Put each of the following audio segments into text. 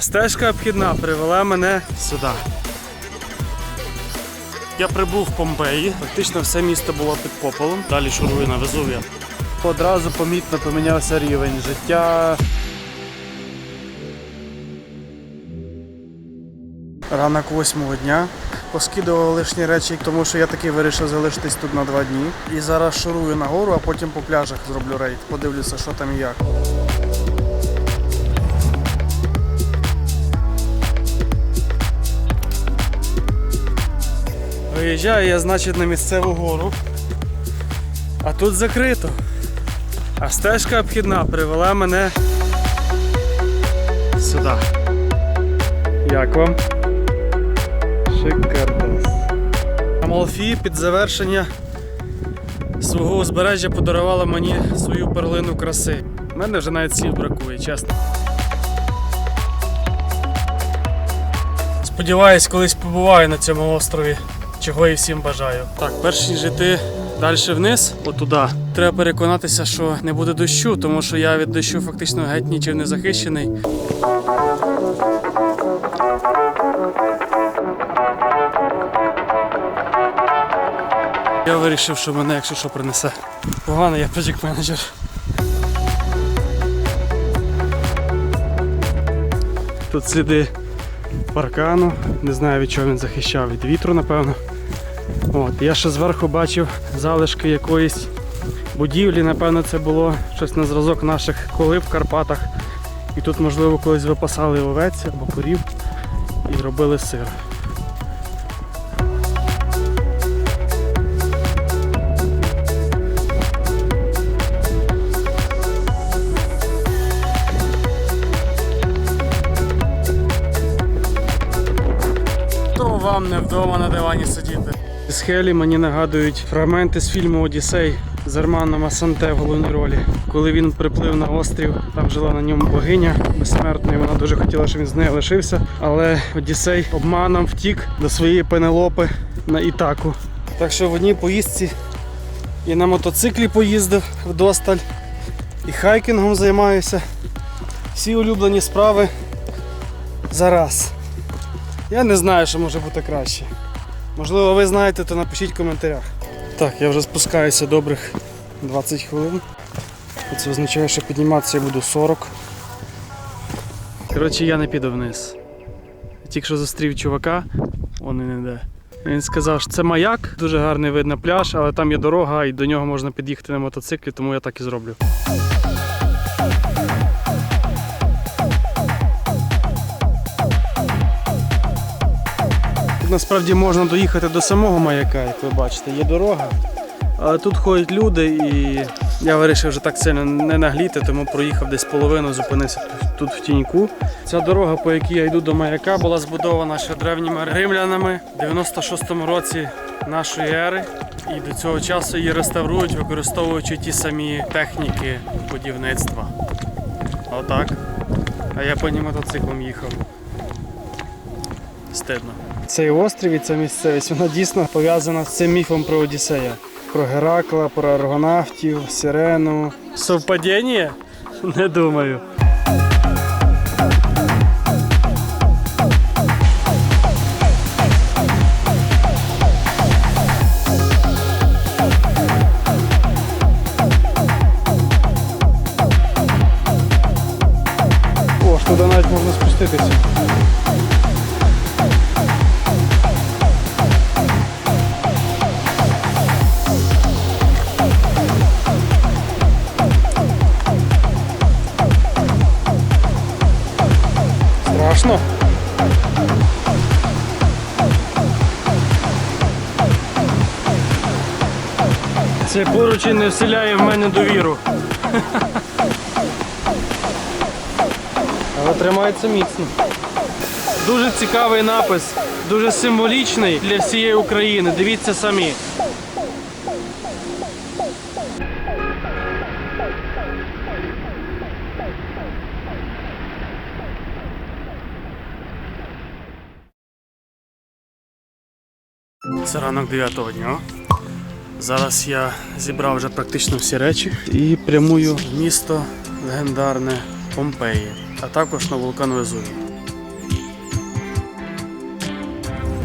Стежка обхідна привела мене сюди. Я прибув в Помпеї, фактично все місто було під попелом. Далі шурую на Везув'я. Одразу помітно помінявся рівень життя. Ранок восьмого дня. Поскидував лишні речі, тому що я таки вирішив залишитись тут на два дні. І зараз шурую нагору, а потім по пляжах зроблю рейд. Подивлюся, що там і як. Виїжджаю я, значить, на місцеву гору. А тут закрито. А стежка обхідна привела мене сюди. Як вам? Шикардос. Амалфі під завершення свого узбережжя подарувала мені свою перлину краси. У мене вже навіть слів бракує, чесно. Сподіваюсь, колись побуваю на цьому острові, чого і всім бажаю. Так, перш ніж йти далі вниз, отуда, треба переконатися, що не буде дощу, тому що я від дощу фактично геть нічим не захищений. Я вирішив, що мене, якщо що, принесе. Погано, я project менеджер. Тут сліди паркану. Не знаю від чого він захищав, від вітру, напевно. От, я ще зверху бачив залишки якоїсь будівлі, напевно, це було щось на зразок наших колиб в Карпатах. І тут, можливо, колись випасали овець або корів і робили сир. Вам не вдома на дивані сидіти. Схелі мені нагадують фрагменти з фільму Одіссей з Арманом Асанте в головній ролі. Коли він приплив на острів, там жила на ньому богиня безсмертна, і вона дуже хотіла, щоб він з нею лишився. Але Одіссей обманом втік до своєї пенелопи на Ітаку. Так що в одній поїздці і на мотоциклі поїздив вдосталь, і хайкінгом займаюся. Всі улюблені справи зараз. Я не знаю, що може бути краще. Можливо, ви знаєте, то напишіть в коментарях. Так, я вже спускаюся добрих 20 хвилин. Це означає, що підніматися я буду 40. Коротше, я не піду вниз. Тільки що зустрів чувака, он і не йде. Він сказав, що це маяк, дуже гарний вид на пляж, але там є дорога і до нього можна під'їхати на мотоциклі, тому я так і зроблю. Насправді можна доїхати до самого маяка, як ви бачите, є дорога. Але тут ходять люди і я вирішив вже так сильно не нагліти, тому проїхав десь половину, зупинився тут в тіньку. Ця дорога, по якій я йду до маяка, була збудована ще древніми римлянами в 96-му році нашої ери. І до цього часу її реставрують, використовуючи ті самі техніки будівництва. Отак. А я по ній мотоциклом їхав. Стидно. Цей острів і ця місцевість вона дійсно пов'язана з цим міфом про Одіссея. Про Геракла, про аргонавтів, Сирену. Совпадіння? Не думаю. Туди навіть можна спуститися. Це поруч і не вселяє в мене довіру. Але тримається міцно. Дуже цікавий напис, дуже символічний для всієї України. Дивіться самі. Це ранок 9 дня. Зараз я зібрав вже практично всі речі і прямую в місто легендарне Помпеї, а також на вулкан Везувій.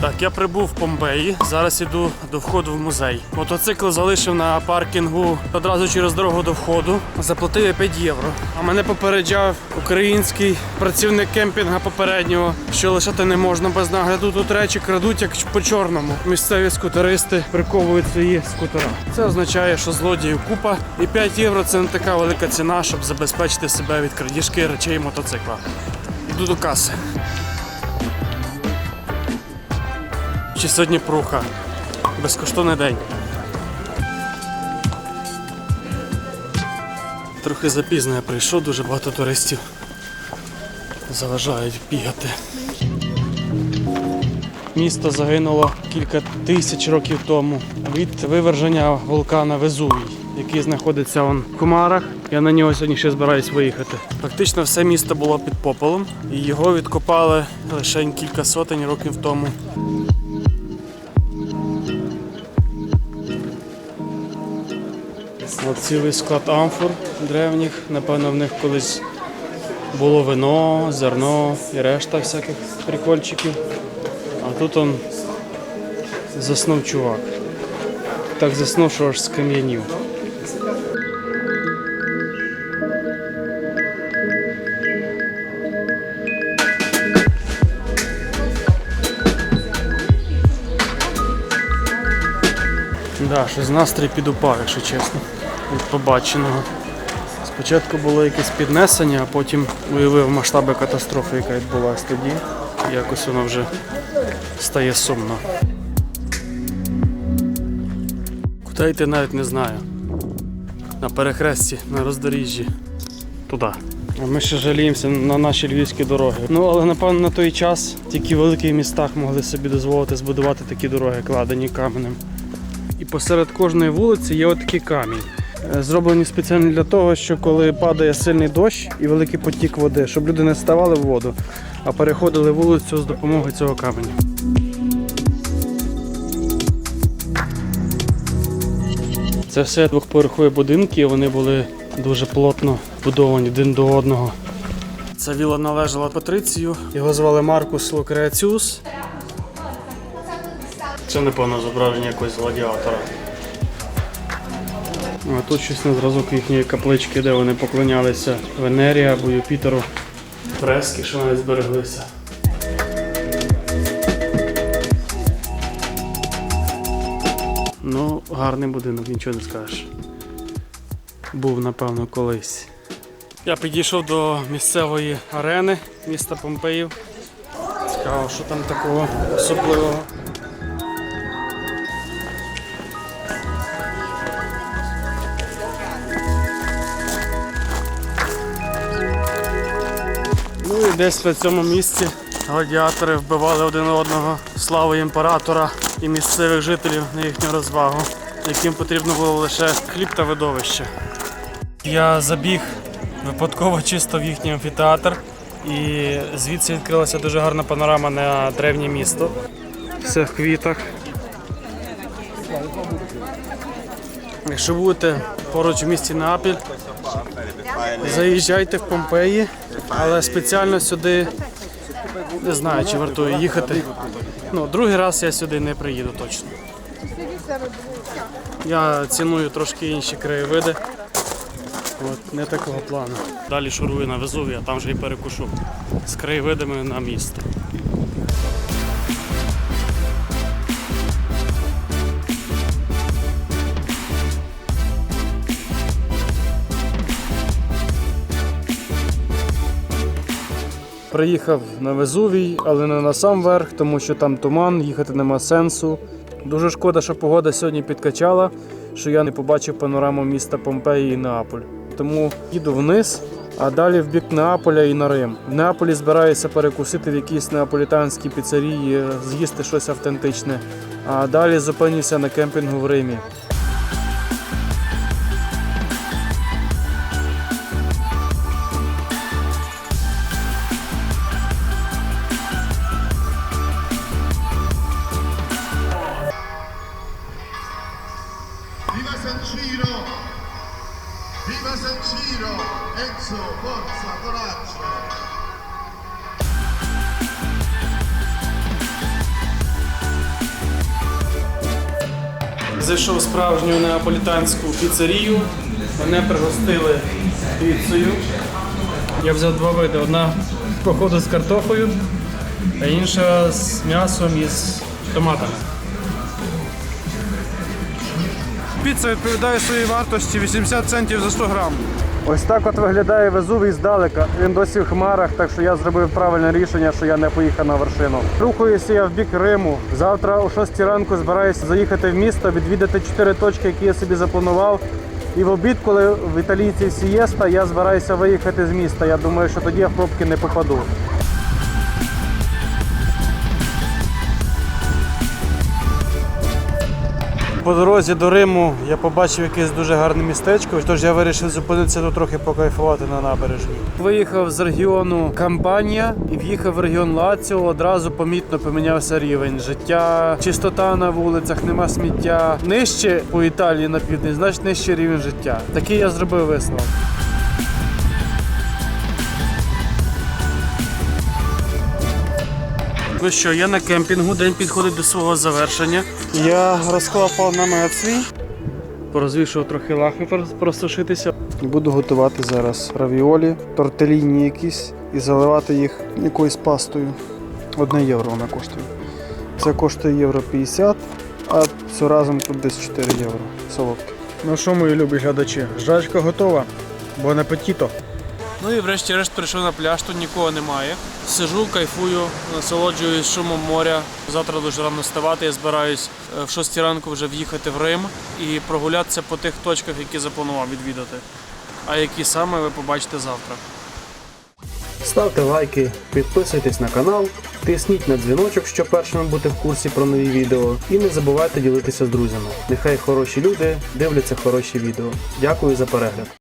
Так, я прибув в Помпеї. Зараз іду до входу в музей. Мотоцикл залишив на паркінгу одразу через дорогу до входу. Заплатив я 5 євро. А мене попереджав український працівник кемпінга попереднього, що лишати не можна без нагляду. Тут речі крадуть як по чорному. Місцеві скутеристи приковують свої скутера. Це означає, що злодіїв купа, і 5 євро це не така велика ціна, щоб забезпечити себе від крадіжки речей мотоцикла. Йду до каси. Чи сьогодні пруха? Безкоштовний день. Трохи запізно я прийшов, дуже багато туристів заважають бігати. Місто загинуло кілька тисяч років тому від виверження вулкана Везувій, який знаходиться он в Хмарах. Я на нього сьогодні ще збираюсь виїхати. Фактично все місто було під попелом, і його відкопали лише кілька сотень років тому. От цілий склад амфор древніх. Напевно, в них колись було вино, зерно і решта всяких прикольчиків. А тут он заснув чувак. Так заснув, що аж скам'янів. Да, щось настрій підупав, якщо чесно, від побаченого. Спочатку було якесь піднесення, а потім уявив масштаби катастрофи, яка відбулася тоді. Якось воно вже стає сумно. Куди йти навіть не знаю. На перехресті, на роздоріжжі. Туди. А ми ще жаліємося на наші львівські дороги. Ну, але напевно на той час тільки в великих містах могли собі дозволити збудувати такі дороги, кладені каменем. І посеред кожної вулиці є отакий камінь. Е, Зроблені спеціально для того, що коли падає сильний дощ і великий потік води, щоб люди не ставали в воду, а переходили вулицю з допомогою цього каменю. Це все двохповерхові будинки, вони були дуже плотно будовані один до одного. Ця віла належала Патрицію. Його звали Маркус Лукреаціус. Це напевно зображення якогось гладіатора. А тут щось на зразок їхньої каплички, де вони поклонялися Венері або Юпітеру. Фрески, що навіть збереглися. Ну, гарний будинок, нічого не скажеш. Був, напевно, колись. Я підійшов до місцевої арени міста Помпеїв. Цікаво, що там такого особливого. Десь на цьому місці гладіатори вбивали один одного славу імператора і місцевих жителів на їхню розвагу, яким потрібно було лише хліб та видовище. Я забіг випадково чисто в їхній амфітеатр, і звідси відкрилася дуже гарна панорама на древнє місто. Все в квітах. Якщо будете поруч в місті Неапіль, заїжджайте в Помпеї, але спеціально сюди не знаю, чи вартує їхати. Ну, другий раз я сюди не приїду точно. Я ціную трошки інші краєвиди. От, не такого плану. Далі шурую на Везувія, там вже і перекушу з краєвидами на місто. Приїхав на Везувій, але не на сам верх, тому що там туман, їхати нема сенсу. Дуже шкода, що погода сьогодні підкачала, що я не побачив панораму міста Помпеї і Неаполь. Тому їду вниз, а далі в бік Неаполя і на Рим. В Неаполі збираюся перекусити в якійсь неаполітанській піцерії, з'їсти щось автентичне. А далі зупинюся на кемпінгу в Римі. preso in giro Enzo Forza Coraggio Зайшов справжню неаполітанську піцерію. Мене пригостили піцею. Я взяв два види. Одна походу з картоплею, а інша з м'ясом і з томатами. Піца відповідає своїй вартості 80 центів за 100 грам. Ось так от виглядає Везувій здалека. Він досі в хмарах, так що я зробив правильне рішення, що я не поїхав на вершину. Рухаюся я в бік Риму. Завтра о 6 ранку збираюся заїхати в місто, відвідати чотири точки, які я собі запланував. І в обід, коли в італійців сієста, я збираюся виїхати з міста. Я думаю, що тоді я в пробки не попаду. По дорозі до Риму я побачив якесь дуже гарне містечко, тож я вирішив зупинитися тут трохи покайфувати на набережні. Виїхав з регіону Кампанія і в'їхав в регіон Лаціо. Одразу помітно помінявся рівень життя, чистота на вулицях, нема сміття. Нижче по Італії на південь, значить нижче рівень життя. Такий я зробив висновок. Ну що, я на кемпінгу, день підходить до свого завершення. Я розклав намет свій. Порозвішував трохи лахи просушитися. Буду готувати зараз равіолі, тортеліні якісь і заливати їх якоюсь пастою. Одне євро вона коштує. Це коштує євро 50, а все разом тут десь 4 євро. Солодке. Ну що, мої любі глядачі, жрачка готова. Бон апетіто. Ну і врешті-решт прийшов на пляж, тут нікого немає. Сижу, кайфую, насолоджуюсь шумом моря. Завтра дуже рано вставати. Я збираюсь е, в 6 ранку вже в'їхати в Рим і прогулятися по тих точках, які запланував відвідати. А які саме ви побачите завтра. Ставте лайки, підписуйтесь на канал, тисніть на дзвіночок, щоб першими бути в курсі про нові відео. І не забувайте ділитися з друзями. Нехай хороші люди дивляться хороші відео. Дякую за перегляд.